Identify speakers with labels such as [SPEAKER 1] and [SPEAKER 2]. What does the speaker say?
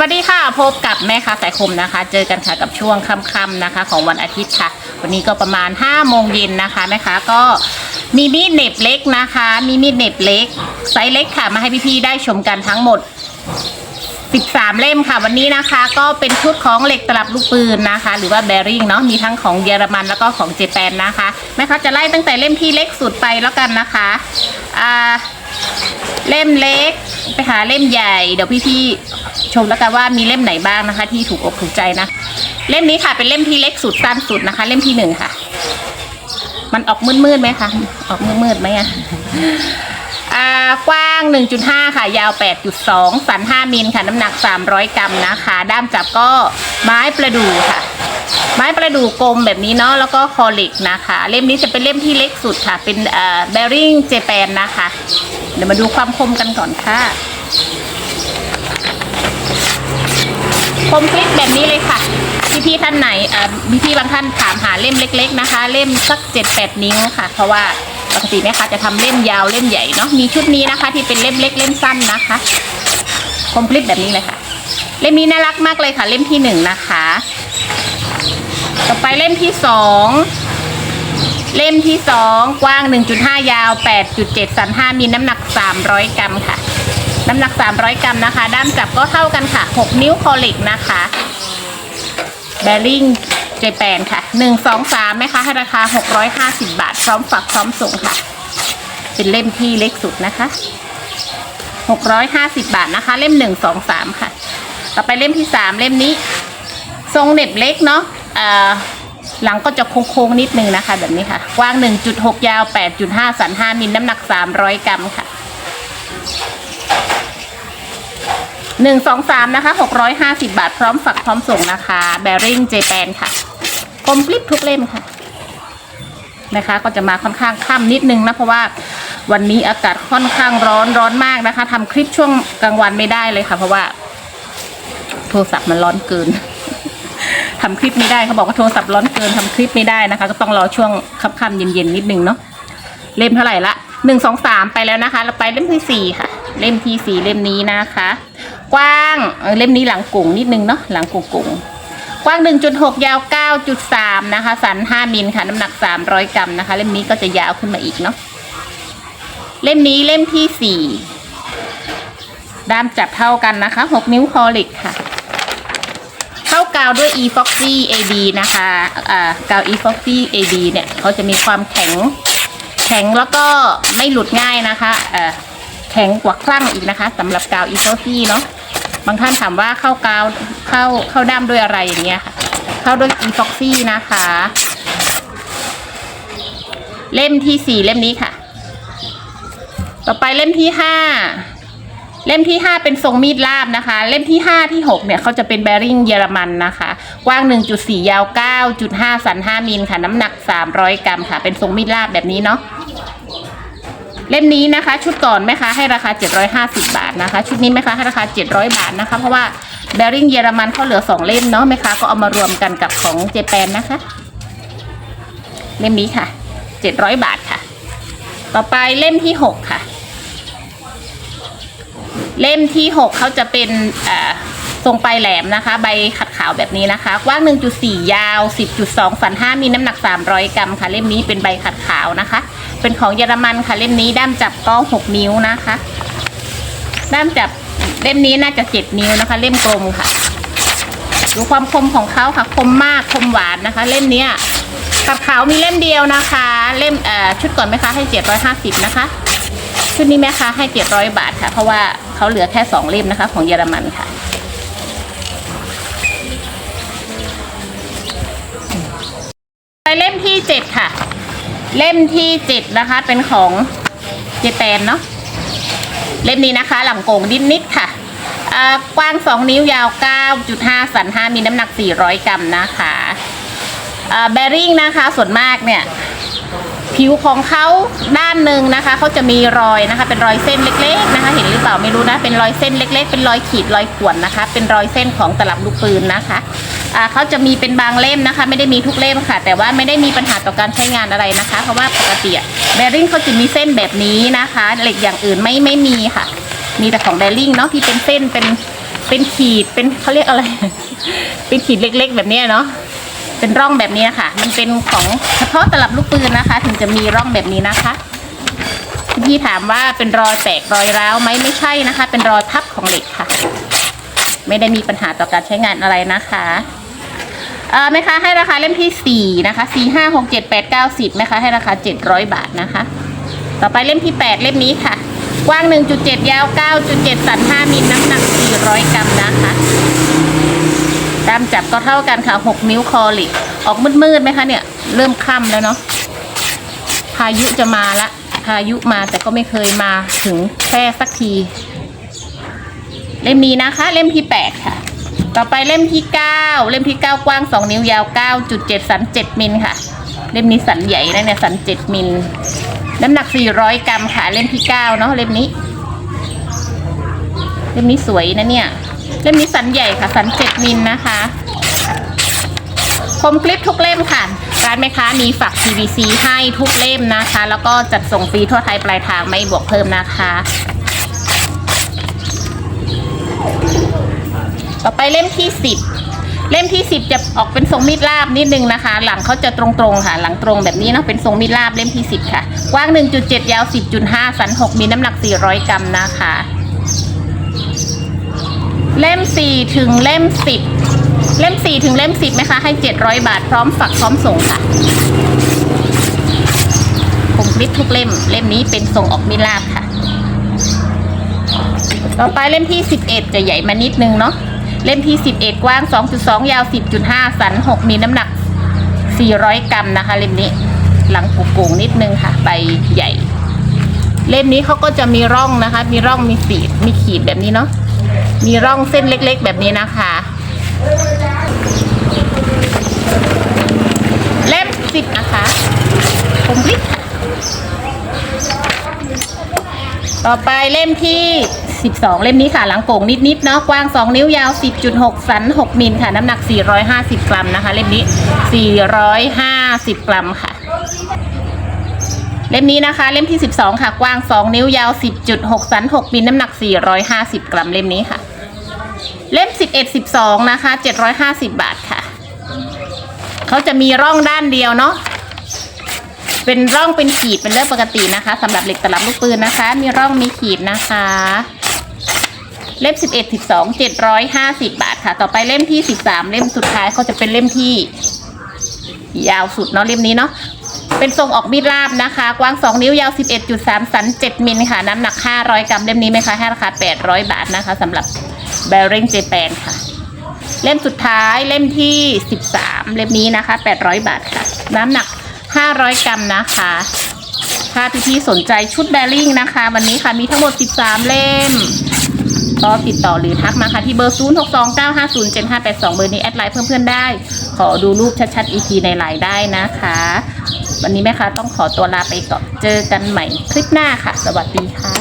[SPEAKER 1] วัสดีค่ะ พบกับแม่ค้าสายคมนะคะ เจอกันค่ะกับช่วงค่ำๆนะคะ ของวันอาทิตย์ค่ะ วันนี้ก็ประมาณ5โมงเย็นนะคะแม่ค้าก็มีมีดเน็บเล็กนะคะ มีมีดเน็บเล็กไซส์เล็กค่ะมาให้พี่ๆได้ชมกันทั้งหมด 13 เล่มค่ะ วันนี้นะคะ ก็เป็นชุดของเหล็กตลับลูกปืนนะคะ หรือว่าแบริ่งเนาะมีทั้งของเยอรมันแล้วก็ของเจแปนนะคะแม่ค้าจะไล่ตั้งแต่เล่มที่เล็กสุดไปแล้วกันนะคะอ่าเล่มเล็กไปหาเล่มใหญ่เดี๋ยวพี่ๆ มแล้วกันว่ามีเล่มไหนบ้างนะคะ ที่ถูกอกถูกใจนะ เล่มนี้ค่ะ เป็นเล่มที่เล็กสุดสั้นสุดนะคะ เล่มที่หนึ่งค่ะ มันออกมืดๆไหมคะออกมืดๆไหมอะอ่ากว้าง 1.5 ค่ะ ยาว 8.2 สัน 5 มิลค่ะ น้ำหนัก 300 กรัมนะคะ ด้ามจับก็ไม้ประดู่ค่ะ ไม้ประดู่กลมแบบนี้เนาะ แล้วก็คอเล็กนะคะ เล่มนี้จะเป็นเล่มที่เล็กสุดค่ะ เป็นเอ่อ bearing Japan นะคะ เดี๋ยวมาดูความคมกันก่อนค่ะ คมคลิปแบบนี้เลยค่ะพี่พี่ๆท่านไหนอ่อพี่พี่ๆบางท่านถามหาเล่มเล็ก ๆนะคะ เล่มสักเจ็ดแปดนิ้วค่ะ เพราะว่าปกติแม่ค้าจะทำเล่มยาวเล่มใหญ่เนาะมีชุดนี้นะคะ ที่เป็นเล่มเล็กเล่มสั้นนะคะ คมคลิปแบบนี้เลยค่ะ เล่มนี้น่ารักมากเลยค่ะ เล่มที่หนึ่งนะคะ ต่อไปเล่มที่สองเล่มที่สองกว้าง 1.5 ยาว 8.7สัน5มีน้ำหนัก 300 กรัมค่ะ น้ำหนัก 300 กรัมนะคะ ด้ามจับก็เท่ากันค่ะ 6 นิ้วคอลิกนะคะแบริ่งเจแปนค่ะ 1 2 3ไหมคะให้ราคา 650 บาท พร้อมฝากพร้อมส่งค่ะ เป็นเล่มที่เล็กสุดนะคะ 650 บาทนะคะ เล่ม 1 2 3 ค่ะ ต่อไปเล่มที่ 3 เล่มนี้ ทรงเน็บเล็กเนาะเอ่อหลังก็จะโค้งๆนิดนึงนะคะ แบบนี้ค่ะ กว้าง 1.6 ยาว 8.5 สัน 5 มิล น้ำหนัก 300 กรัมค่ะ 1 2 3 นะคะ 650 บาทพร้อมฝักพร้อมส่งนะคะ แบริ่งเจแปนค่ะคมกลิปทุกเล่มค่ะ นะคะ ก็จะมาค่อนข้างค่ำนิดนึงนะ เพราะว่าวันนี้อากาศค่อนข้างร้อนร้อนมากนะคะทำคลิปช่วงกลางวันไม่ได้เลยค่ะ เพราะว่า โทรศัพท์มันร้อนเกินทำคลิปไม่ได้เขาบอกว่าโทรศัพท์ร้อนเกินทำคลิปไม่ได้นะคะ ก็ต้องรอช่วงค่ำๆเย็นๆนิดนึงเนาะเล่มเท่าไหร่ละหนึ่งสองสามไปแล้วนะคะ เราไปเล่มที่สี่ค่ะ เล่มที่สี่เล่มนี้นะคะ กว้างเล่มนี้หลังกุ่งนิดนึงเนาะหลังกุ่งกุ่งกว้าง 1.6 ยาว 9.3 นะคะ สัน 5 มิลค่ะ น้ำหนัก 300 กรัมนะคะ เล่มนี้ก็จะยาวขึ้นมาอีกเนาะ เล่มนี้เล่มที่สี่ด้ามจับเท่ากันนะคะ 6 นิ้วคอลิกค่ะ เข้ากาวด้วย e foxy ad นะคะอ่ากาว e foxy ad เนี่ยเขาจะมีความแข็ง แข็งแล้วก็ไม่หลุดง่ายนะคะเอ่อแข็งกว่าคลั่งอีกนะคะสำหรับกาว e foxy เนาะ บางท่านถามว่าเข้ากาวเข้าเข้าด้ามด้วยอะไรอย่างเงี้ยค่ะเข้าด้วย e foxy นะคะ เล่มที่สี่เล่มนี้ค่ะ ต่อไปเล่มที่ห้าเล่มที่5เป็นทรงมีดลาบนะคะ เล่มที่5ที่6เนี่ยเขาจะเป็นแบริ่งเยอรมันนะคะกว้าง 1.4 ยาว 9.5 สัน 5มิลค่ะ น้ำหนัก 300 กรัมค่ะ เป็นทรงมีดลาบแบบนี้เนาะ เล่มนี้นะคะ ชุดก่อนไหมคะให้ราคา 750 บาทนะคะ ชุดนี้ไหมคะให้ราคา 700 บาทนะคะ เพราะว่าแบริ่งเยอรมันเขาเหลือ 2 เล่มเนาะไหมคะก็เอามารวมกันกับของเจแปนนะคะ เล่มนี้ค่ะ 700 บาทค่ะ ต่อไปเล่มที่ 6 ค่ะ เล่มที่ 6เขาจะเป็นอ่าทรงปลายแหลมนะคะ ใบขัดขาวแบบนี้นะคะ กว้าง 1.4 ยาว 10.2 สัน 5 มีน้ำหนัก 300 กรัมค่ะ เล่มนี้เป็นใบขัดขาวนะคะ เป็นของเยอรมันค่ะเล่มนี้ด้ามจับก็6นิ้วนะคะ ด้ามจับเล่มนี้น่าจะ7นิ้วนะคะ เล่มกลมค่ะ ดูความคมของเขาค่ะคมมากคมหวานนะคะ เล่มเนี้ยขัดขาวมีเล่มเดียวนะคะ เล่มเอ่อชุดก่อนไหมคะให้750นะคะ ชุดนี้แม่ค้าให้700บาทค่ะ เพราะว่าเขาเหลือแค่2เล่มนะคะ ของเยอรมันค่ะไปเล่มที่7ค่ะ เล่มที่7นะคะ เป็นของเจแปนเนาะเล่มนี้นะคะ หลังโก่งดินนิดค่ะอ่ากว้าง 2 นิ้วยาว 9.5 สัน 5 มีน้ำหนัก 400 กรัมนะคะแบริ่งนะคะ ส่วนมากเนี่ย ผิวของเขาด้านหนึ่งนะคะเขาจะมีรอยนะคะ เป็นรอยเส้นเล็ก ๆ นะคะ เห็นหรือเปล่าไม่รู้นะ เป็นรอยเส้นเล็ก ๆ เป็นรอยขีดรอยข่วนนะคะ เป็นรอยเส้นของตลับลูกปืนนะคะ เขาจะมีเป็นบางเล่มนะคะ ไม่ได้มีทุกเล่มค่ะ แต่ว่าไม่ได้มีปัญหาต่อการใช้งานอะไรนะคะ เพราะว่าปกติแบริ่งเขาจะมีเส้นแบบนี้นะคะ เหล็กอย่างอื่นไม่ไม่มีค่ะ มีแต่ของแบริ่งเนาะที่เป็นเส้นเป็นเป็นขีดเป็นเขาเรียกอะไร เป็นขีดเล็ก ๆ แบบนี้เนาะเป็นร่องแบบนี้นะคะมันเป็นของเฉพาะตลับลูกปืนนะคะ ถึงจะมีร่องแบบนี้นะคะพี่ถามว่าเป็นรอยแตกรอยร้าวไหมไม่ใช่นะคะ เป็นรอยพับของเหล็กค่ะ ไม่ได้มีปัญหาต่อการใช้งานอะไรนะคะ เอ่อแม่ค้าให้ราคาเล่มที่สี่นะคะสี่ห้าหกเจ็ดแปดเก้าสิบแม่ค้าให้ราคาเจ็ดร้อยบาทนะคะ ต่อไปเล่มที่แปดเล่มนี้ค่ะ กว้าง1.7ยาว9.7สัน5มิลน้ำหนัก400กรัมนะคะกรัมจับก็เท่ากันค่ะ6นิ้วคอหลิกออกมืดๆไหมคะเนี่ย เริ่มค่ำแล้วเนาะพายุจะมาละพายุมาแต่ก็ไม่เคยมาถึงแค่สักที เล่มนี้นะคะ เล่มที่8ค่ะ ต่อไปเล่มที่ 9 เล่มที่ 9 กว้าง 2 นิ้วยาว 9.7สัน7มิลค่ะ เล่มนี้สันใหญ่นะเนี่ยสัน 7มิลน้ำหนัก 400 กรัมค่ะ เล่มที่ 9 เนาะเล่มนี้ เล่มนี้สวยนะเนี่ย เล่มนี้สันใหญ่ค่ะสัน 7มิลนะคะคมคลิปทุกเล่มค่ะ ร้านแม่ค้ามีฝัก PVC ให้ทุกเล่มนะคะ แล้วก็จัดส่งฟรีทั่วไทยปลายทางไม่บวกเพิ่มนะคะ ต่อไปเล่มที่10เล่มที่10จะออกเป็นทรงมีดลาบนิดนึงนะคะ หลังเขาจะตรงๆค่ะ หลังตรงแบบนี้เนาะเป็นทรงมีดลาบเล่มที่10ค่ะ กว้าง 1.7 ยาว 10.5 สัน 6 มีน้ำหนัก 400 กรัมนะคะ เล่ม4ถึงเล่ม10เล่ม4ถึงเล่ม10ไหมคะ ให้ 700 บาทพร้อมฝักพร้อมส่งค่ะผมคลิปทุกเล่ม เล่มนี้เป็นทรงออกมีดลาบค่ะ ต่อไปเล่มที่ 11 จะใหญ่มานิดนึงเนาะ เล่มที่ 11 กว้าง 2.2 ยาว 10.5 สัน 6 มีน้ำหนัก 400 กรัมนะคะ เล่มนี้ หลังโก่งนิดนึงค่ะ ใบใหญ่ เล่มนี้เขาก็จะมีร่องนะคะ มีร่องมีสีดมีขีดแบบนี้เนาะมีร่องเส้นเล็กๆ แบบนี้นะคะ เล่ม10นะคะผมพลิก ต่อไปเล่มที่ 12 เล่มนี้ค่ะ หลังโก่งนิดๆเนาะกว้าง 2 นิ้วยาว 10.6 สัน 6 มิลค่ะ น้ำหนัก 450 กรัมนะคะ เล่มนี้ 450 กรัมค่ะ เล่มนี้นะคะ เล่มที่ 12 ค่ะ กว้าง 2 นิ้วยาว 10.6 สัน 6 มิลน้ำหนัก 450 กรัมเล่มนี้ค่ะ เล่ม 11 12 นะคะ 750 บาทค่ะ เขาจะมีร่องด้านเดียวเนาะ เป็นร่องเป็นขีดเป็นเรื่องปกตินะคะสำหรับเหล็กตลับลูกปืนนะคะ มีร่องมีขีดนะคะ เล่ม11 12 750บาทค่ะ ต่อไปเล่มที่13เล่มสุดท้ายเขาจะเป็นเล่มที่ ยาวสุดเนาะเล่มนี้เนาะเป็นทรงออกมีดราบนะคะ กว้าง 2 นิ้วยาว 11.3 สัน 7 มิลค่ะ น้ำหนัก 500 กรัมเล่มนี้ไหมคะให้ราคา 800 บาทนะคะสำหรับ b a r r i n g Japan ค่ะ เล่มสุดท้ายเล่มที่ 13 เล่มนี้นะคะ 800 บาทค่ะ น้ำหนัก 500 กรัมนะคะ ถ้าพี่ๆสนใจชุดแบริ่งนะคะ วันนี้ค่ะมีทั้งหมด 13 เล่มก็ติดต่อหรือทักมาค่ะที่เบอร์ 0 6 2 9 5 0 7 5 8 2 เบอร์นี้แอดไลน์เพื่อนๆได้ ขอดูรูปชัดๆอีกทีในไลน์ได้นะคะ วันนี้แม่ค้าต้องขอตัวลาไปก่อนเจอกันใหม่คลิปหน้าค่ะ สวัสดีค่ะ